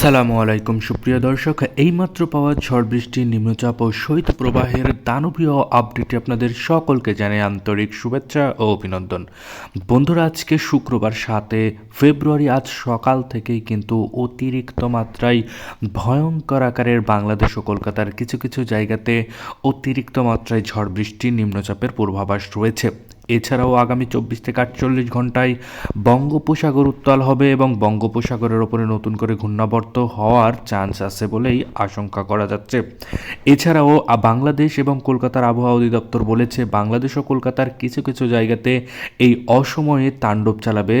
আসসালামু আলাইকুম, সুপ্রিয় দর্শক। এইমাত্র পাওয়া ঝড় বৃষ্টি নিম্নচাপ ও শৈত প্রবাহের দানবীয় আপডেটে আপনাদের সকলকে জানাই আন্তরিক শুভেচ্ছা ও অভিনন্দন। বন্ধুরা, আজকে শুক্রবার সাতে ফেব্রুয়ারি, আজ সকাল থেকেই কিন্তু অতিরিক্ত মাত্রায় ভয়ঙ্কর আকারের বাংলাদেশ ও কলকাতার কিছু কিছু জায়গাতে অতিরিক্ত মাত্রায় ঝড় বৃষ্টি নিম্নচাপের পূর্বাভাস রয়েছে। এছাড়াও আগামী চব্বিশ থেকে আটচল্লিশ ঘন্টায় বঙ্গোপসাগর উত্তাল হবে এবং বঙ্গোপসাগরের ওপরে নতুন করে ঘূর্ণাবর্ত হওয়ার চান্স আছে বলেই আশঙ্কা করা যাচ্ছে। এছাড়াও বাংলাদেশ এবং কলকাতার আবহাওয়া অধিদপ্তর বলেছে, বাংলাদেশ ও কলকাতার কিছু কিছু জায়গাতে এই অসময়ে তাণ্ডব চালাবে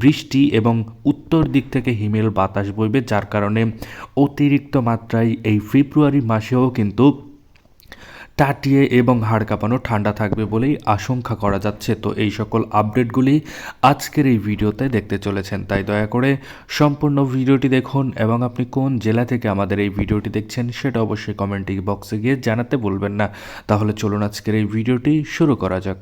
বৃষ্টি এবং উত্তর দিক থেকে হিমেল বাতাস বইবে, যার কারণে অতিরিক্ত মাত্রায় এই ফেব্রুয়ারি মাসেও কিন্তু টাটিয়ে এবং হাড় কাঁপানো ঠান্ডা থাকবে বলেই আশঙ্কা করা যাচ্ছে। তো এই সকল আপডেটগুলি আজকের এই ভিডিওতে দেখতে চলেছেন। তাই দয়া করে সম্পূর্ণ ভিডিওটি দেখুন এবং আপনি কোন জেলা থেকে আমাদের এই ভিডিওটি দেখছেন সেটা অবশ্যই কমেন্টিং বক্সে গিয়ে জানাতে বলবেন না। তাহলে চলুন আজকের এই ভিডিওটি শুরু করা যাক।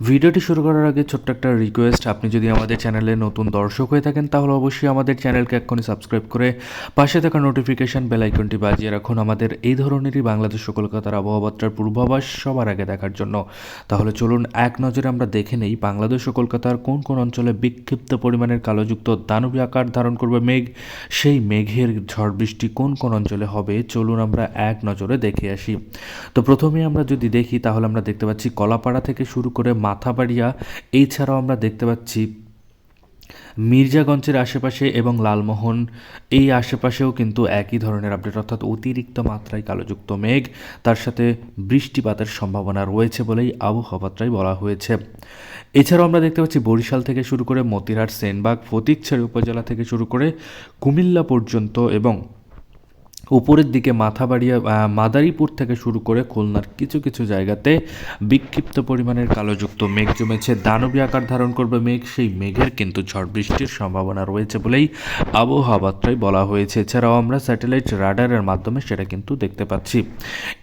ভিডিওটি শুরু করার আগে ছোট্ট একটা রিকোয়েস্ট আপনি যদি আমাদের চ্যানেলে নতুন দর্শক হয়ে থাকেন, তাহলে অবশ্যই আমাদের চ্যানেলকে এক্ষুনি সাবস্ক্রাইব করে পাশে থাকা নোটিফিকেশন বেল আইকনটি বাজিয়ে রাখুন আমাদের এই ধরনেরই বাংলাদেশ কলকাতার আবহাওয়া বার্তার পূর্বাভাস সবার আগে দেখার জন্য। তাহলে চলুন, এক নজরে আমরা দেখে নেই বাংলাদেশ ও কলকাতার কোন কোন অঞ্চলে বিক্ষিপ্ত পরিমাণের কালোযুক্ত দানবী আকার ধারণ করবে মেঘ, সেই মেঘের ঝড় বৃষ্টি কোন কোন অঞ্চলে হবে, চলুন আমরা এক নজরে দেখে আসি। তো প্রথমে আমরা যদি দেখি, তাহলে আমরা দেখতে পাচ্ছি কলাপাড়া থেকে শুরু করে মাথাবাড়িয়া, এছাড়াও আমরা দেখতে পাচ্ছি মির্জাগঞ্জের আশেপাশে এবং লালমোহন, এই আশেপাশেও কিন্তু একই ধরনের আপডেট অর্থাৎ অতিরিক্ত মাত্রায় কালোযুক্ত মেঘ, তার সাথে বৃষ্টিপাতের সম্ভাবনা রয়েছে বলেই আবহাওয়াত্রায় বলা হয়েছে। এছাড়াও আমরা দেখতে পাচ্ছি বরিশাল থেকে শুরু করে মতিরহাট, সেনবাগ ফটিকছড়ি উপজেলা থেকে শুরু করে কুমিল্লা পর্যন্ত এবং উপরের দিকে মাথাবাড়িয়া আহ, মাদারীপুর থেকে শুরু করে খুলনার কিছু কিছু জায়গাতে বিক্ষিপ্ত পরিমাণের কালোযুক্ত মেঘ জমেছে। দানবী আকার ধারণ করবে মেঘ সেই মেঘের কিন্তু ঝড় বৃষ্টির সম্ভাবনা রয়েছে বলেই আবহাওয়া বার্তায় বলা হয়েছে। এছাড়াও আমরা স্যাটেলাইট রাডারের মাধ্যমে সেটা কিন্তু দেখতে পাচ্ছি।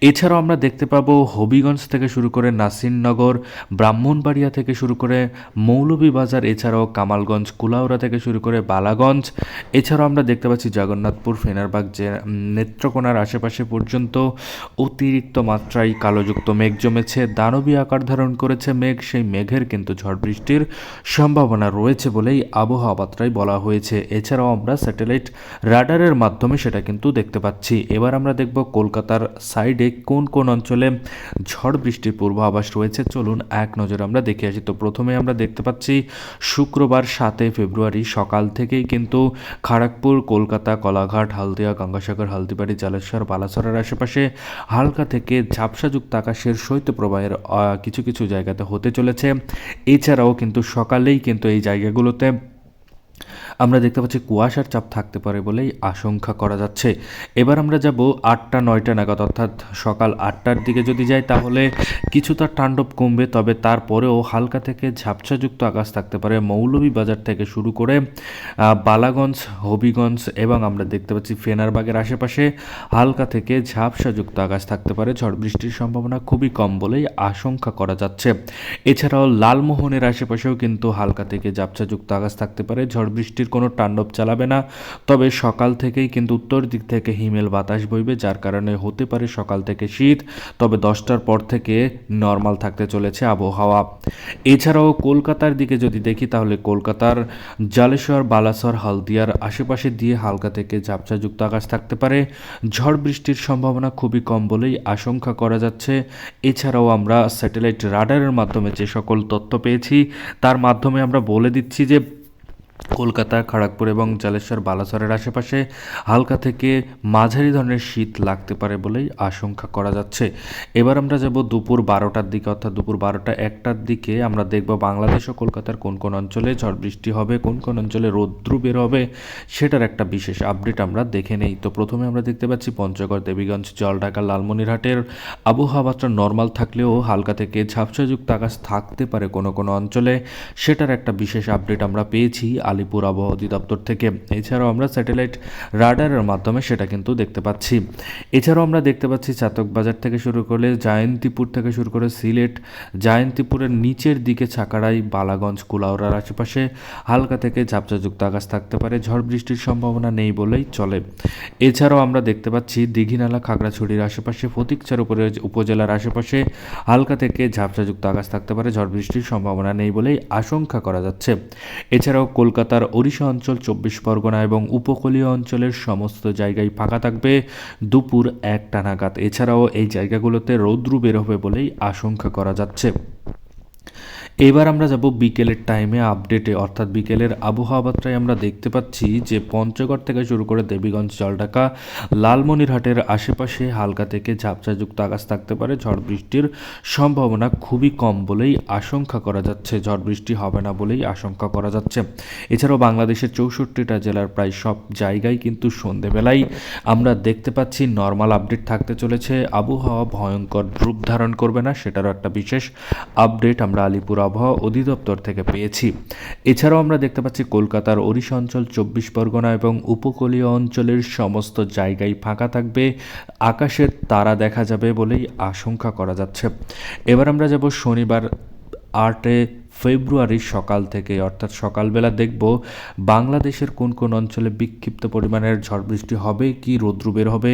এছাড়াও আমরা দেখতে পাবো হবিগঞ্জ থেকে শুরু করে নাসিরনগর ব্রাহ্মণবাড়িয়া থেকে শুরু করে মৌলভীবাজার এছাড়াও কামালগঞ্জ কুলাউড়া থেকে শুরু করে বালাগঞ্জ। এছাড়াও আমরা দেখতে পাচ্ছি জগন্নাথপুর ফেনারবাগ নেত্রকোনার আশেপাশে পর্যন্ত অতিরিক্ত মাত্রায় কালোযুক্ত মেঘ জমেছে। দানবী আকার ধারণ করেছে মেঘ, সেই মেঘের কিন্তু ঝড় বৃষ্টির সম্ভাবনা রয়েছে বলেই আবহাওয়া বার্তায় বলা হয়েছে। এছাড়াও আমরা স্যাটেলাইট রাডারের মাধ্যমে সেটা কিন্তু দেখতে পাচ্ছি। এবার আমরা দেখব কলকাতার সাইডে কোন কোন অঞ্চলে ঝড় বৃষ্টির পূর্বাভাস রয়েছে। চলুন এক নজর আমরা দেখে আসি। তো প্রথমে আমরা দেখতে পাচ্ছি, শুক্রবার সাতে ফেব্রুয়ারি সকাল থেকেই কিন্তু খড়গপুর কলকাতা, কলাঘাট, হালদিয়া, গঙ্গাসাগর হলদিবাড়ি জালেশ্বর, বালাসরের আশেপাশে হালকা থেকে ঝাপসাযুক্ত আকাশের শৈত্যপ্রবাহের কিছু কিছু জায়গাতে হতে চলেছে। এছাড়াও কিন্তু সকালেই কিন্তু এই জায়গাগুলোতে আমরা দেখতে পাচ্ছি কুয়াশার চাপ থাকতে পারে বলেই আশঙ্কা করা যাচ্ছে। এবার আমরা যাব আটটা, নয়টা নাগাদ, অর্থাৎ সকাল আটটার দিকে যদি যাই তাহলে কিছুটা তাণ্ডব কমবে, তবে তারপরেও হালকা থেকে ঝাপসাযুক্ত আকাশ থাকতে পারে। মৌলভীবাজার থেকে শুরু করে বালাগঞ্জ, হবিগঞ্জ এবং আমরা দেখতে পাচ্ছি ফেনারবাগের আশেপাশে হালকা থেকে ঝাপসাযুক্ত আকাশ থাকতে পারে। ঝড় বৃষ্টির সম্ভাবনা খুবই কম বলেই আশঙ্কা করা যাচ্ছে। এছাড়াও লালমোহনের আশেপাশেও কিন্তু হালকা থেকে ঝাপসাযুক্ত আকাশ থাকতে পারে। ঝড় বৃষ্টির কোনো তাণ্ডব চালাবে না। তবে সকাল থেকেই কিন্তু উত্তর দিক থেকে হিমেল বাতাস বইবে, যার কারণে হতে পারে সকাল থেকে শীত, তবে দশটার পর থেকে নর্মাল থাকতে চলেছে আবহাওয়া। এছাড়াও কলকাতার দিকে যদি দেখি, তাহলে কলকাতার জালেশ্বর, বালাসর, হালদিয়ার আশেপাশে দিয়ে হালকা থেকে ঝাপসাযুক্ত আকাশ থাকতে পারে। ঝড় বৃষ্টির সম্ভাবনা খুবই কম বলেই আশঙ্কা করা যাচ্ছে। এছাড়াও আমরা স্যাটেলাইট রাডারের মাধ্যমে যে সকল তথ্য পেয়েছি, তার মাধ্যমে আমরা বলে দিচ্ছি যে কলকাতা, খড়গপুর এবং জালেশ্বর, বালাসরের আশেপাশে হালকা থেকে মাঝারি ধরনের শীত লাগতে পারে বলেই আশঙ্কা করা যাচ্ছে। এবার আমরা যাব দুপুর বারোটার দিকে, অর্থাৎ দুপুর বারোটা একটার দিকে আমরা দেখব বাংলাদেশ ও কলকাতার কোন কোন অঞ্চলে ঝড় বৃষ্টি হবে, কোন কোন অঞ্চলে রৌদ্রু বের হবে, সেটার একটা বিশেষ আপডেট আমরা দেখে নেই। তো প্রথমে আমরা দেখতে পাচ্ছি পঞ্চগড়, দেবীগঞ্জ, জলঢাকা, লালমনিরহাটের আবহাওয়া মাত্রা নর্মাল থাকলেও হালকা থেকে ঝাপসাযুক্ত আকাশ থাকতে পারে কোনো কোনো অঞ্চলে, সেটার একটা বিশেষ আপডেট আমরা পেয়েছি। আলিপুর আলিপুর আবহাওয়া অধিদপ্তর থেকে। এছাড়াও আমরা স্যাটেলাইট রাডারের মাধ্যমে সেটা কিন্তু দেখতে পাচ্ছি। এছাড়াও আমরা দেখতে পাচ্ছি চাতক বাজার থেকে শুরু করে জায়ন্তীপুর থেকে শুরু করে সিলেট, জায়ন্তীপুরের নিচের দিকে ছাকাড়াই বালাগঞ্জ, কুলাউড়ার আশেপাশে হালকা থেকে ঝাপসাযুক্ত আকাশ থাকতে পারে। ঝড় বৃষ্টির সম্ভাবনা নেই বলেই চলে। এছাড়াও আমরা দেখতে পাচ্ছি দীঘিনালা, খাগড়াছড়ির আশেপাশে ফতিকচার উপরে উপজেলার আশেপাশে হালকা থেকে ঝাপসাযুক্ত আকাশ থাকতে পারে। ঝড় বৃষ্টির সম্ভাবনা নেই বলেই আশঙ্কা করা যাচ্ছে। এছাড়াও কলকাতার ওড়িশা অঞ্চল চব্বিশ পরগনা এবং উপকূলীয় অঞ্চলের সমস্ত জায়গায় ফাঁকা থাকবে। দুপুর একটা নাগাদ। এছাড়াও এই জায়গাগুলোতে রৌদ্রু বের হবে বলেই আশঙ্কা করা যাচ্ছে। এবার আমরা যাব বিকেলের টাইমে আপডেটে অর্থাৎ বিকেলের আবহাওয়া বার্তায় আমরা দেখতে পাচ্ছি যে পঞ্চগড় থেকে শুরু করে দেবীগঞ্জ, জলঢাকা, লালমনিরহাটের আশেপাশে হালকা থেকে ঝাপসাযুক্ত আকাশ থাকতে পারে। ঝড় বৃষ্টির সম্ভাবনা খুবই কম বলেই আশঙ্কা করা যাচ্ছে। ঝড় বৃষ্টি হবে না বলেই আশঙ্কা করা যাচ্ছে। এছাড়াও বাংলাদেশের চৌষট্টিটা জেলার প্রায় সব জায়গায় কিন্তু সন্ধেবেলায় আমরা দেখতে পাচ্ছি নর্মাল আপডেট থাকতে চলেছে। আবহাওয়া ভয়ঙ্কর রূপ ধারণ করবে না, সেটারও একটা বিশেষ আপডেট আমরা আলিপুর আবহাওয়া অধিদপ্তর থেকে পেয়েছি। এছাড়াও আমরা দেখতে পাচ্ছি কলকাতার ওড়িশা অঞ্চল, চব্বিশ পরগনা এবং উপকূলীয় অঞ্চলের সমস্ত জায়গায় ফাঁকা থাকবে। আকাশের তারা দেখা যাবে বলেই আশঙ্কা করা যাচ্ছে। এবার আমরা যাব শনিবার আটে ফেব্রুয়ারির সকাল থেকে অর্থাৎ সকালবেলা দেখব বাংলাদেশের কোন কোন অঞ্চলে বিক্ষিপ্ত পরিমাণের ঝড় বৃষ্টি হবে, কি রৌদ্র বের হবে,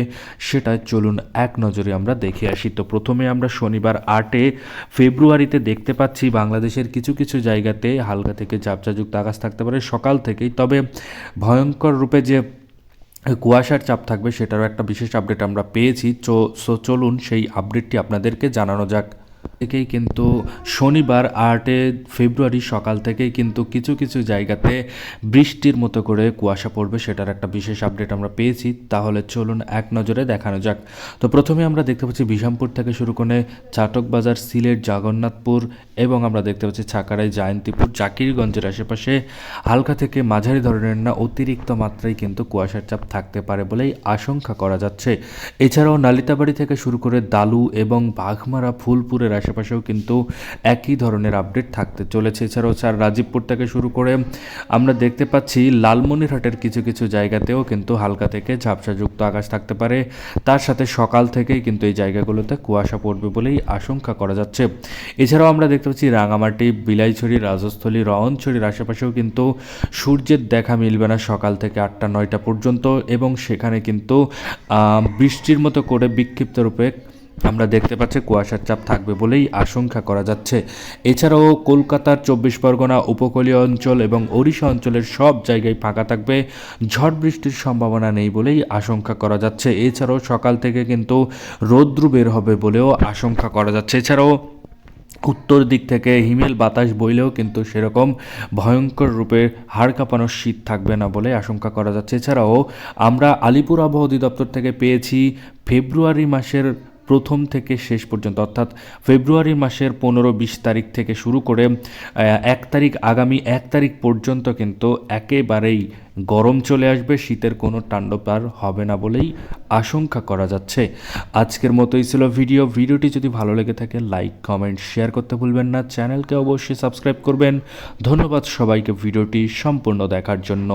সেটা চলুন এক নজরে আমরা দেখে আসি। তো প্রথমে আমরা শনিবার আটে ফেব্রুয়ারিতে দেখতে পাচ্ছি বাংলাদেশের কিছু কিছু জায়গাতে হালকা থেকে ঝাপসাযুক্ত আকাশ থাকতে পারে সকাল থেকেই, তবে ভয়ঙ্কর রূপে যে কুয়াশার চাপ থাকবে সেটারও একটা বিশেষ আপডেট আমরা পেয়েছি। চো, সো চলুন সেই আপডেটটি আপনাদেরকে জানানো যাক। থেকেই কিন্তু শনিবার আটে ফেব্রুয়ারি সকাল থেকেই কিন্তু কিছু কিছু জায়গাতে বৃষ্টির মতো করে কুয়াশা পড়বে, সেটার একটা বিশেষ আপডেট আমরা পেয়েছি। তাহলে চলুন এক নজরে দেখানো যাক। তো প্রথমে আমরা দেখতে পাচ্ছি বিশামপুর থেকে শুরু করে চাটক বাজার, সিলেট, জগন্নাথপুর এবং আমরা দেখতে পাচ্ছি ছাকারাই, জয়ন্তীপুর, জাকিরগঞ্জের আশেপাশে হালকা থেকে মাঝারি ধরনের না অতিরিক্ত মাত্রায় কিন্তু কুয়াশার চাপ থাকতে পারে বলেই আশঙ্কা করা যাচ্ছে। এছাড়াও নালিতাবাড়ি থেকে শুরু করে দালু এবং বাঘমারা, ফুলপুরের আশেপাশেও কিন্তু একই ধরনের আপডেট থাকতে চলেছে। এছাড়াও স্যার, রাজীবপুর থেকে শুরু করে আমরা দেখতে পাচ্ছি লালমনিরহাটের কিছু কিছু জায়গাতেও কিন্তু হালকা থেকে ঝাপসাযুক্ত আকাশ থাকতে পারে। তার সাথে সকাল থেকেই কিন্তু এই জায়গাগুলোতে কুয়াশা পড়বে বলেই আশঙ্কা করা যাচ্ছে। এছাড়াও আমরা দেখতে পাচ্ছি রাঙামাটি, বিলাইছড়ি, রাজস্থলী রওনছড়ির আশেপাশেও কিন্তু সূর্যের দেখা মিলবে না সকাল থেকে আটটা, নয়টা পর্যন্ত এবং সেখানে কিন্তু বৃষ্টির মতো করে বিক্ষিপ্ত রূপে আমরা দেখতে পাচ্ছি কুয়াশার চাপ থাকবে বলেই আশঙ্কা করা যাচ্ছে। এছাড়াও কলকাতার চব্বিশ পরগনা উপকূলীয় অঞ্চল এবং ওড়িশা অঞ্চলের সব জায়গায় ফাঁকা থাকবে। ঝড় বৃষ্টির সম্ভাবনা নেই বলেই আশঙ্কা করা যাচ্ছে। এছাড়াও সকাল থেকে কিন্তু রৌদ্র বের হবে বলেও আশঙ্কা করা যাচ্ছে। এছাড়াও উত্তর দিক থেকে হিমেল বাতাস বইলেও কিন্তু সেরকম ভয়ঙ্কর রূপে হাড় কাঁপানোর শীত থাকবে না বলে আশঙ্কা করা যাচ্ছে। এছাড়াও আমরা আলিপুর আবহাওয়া অধিদপ্তর থেকে পেয়েছি ফেব্রুয়ারি মাসের প্রথম থেকে শেষ পর্যন্ত, অর্থাৎ ফেব্রুয়ারি মাসের পনেরো বিশ তারিখ থেকে শুরু করে এক তারিখ, আগামী এক তারিখ পর্যন্ত কিন্তু একেবারেই গরম চলে আসবে, শীতের কোনো তাণ্ডব আর হবে না বলেই আশঙ্কা করা যাচ্ছে। আজকের মতোই ছিল ভিডিও। ভিডিওটি যদি ভালো লেগে থাকে, লাইক, কমেন্ট, শেয়ার করতে ভুলবেন না। চ্যানেলকে অবশ্যই সাবস্ক্রাইব করবেন। ধন্যবাদ সবাইকে ভিডিওটি সম্পূর্ণ দেখার জন্য।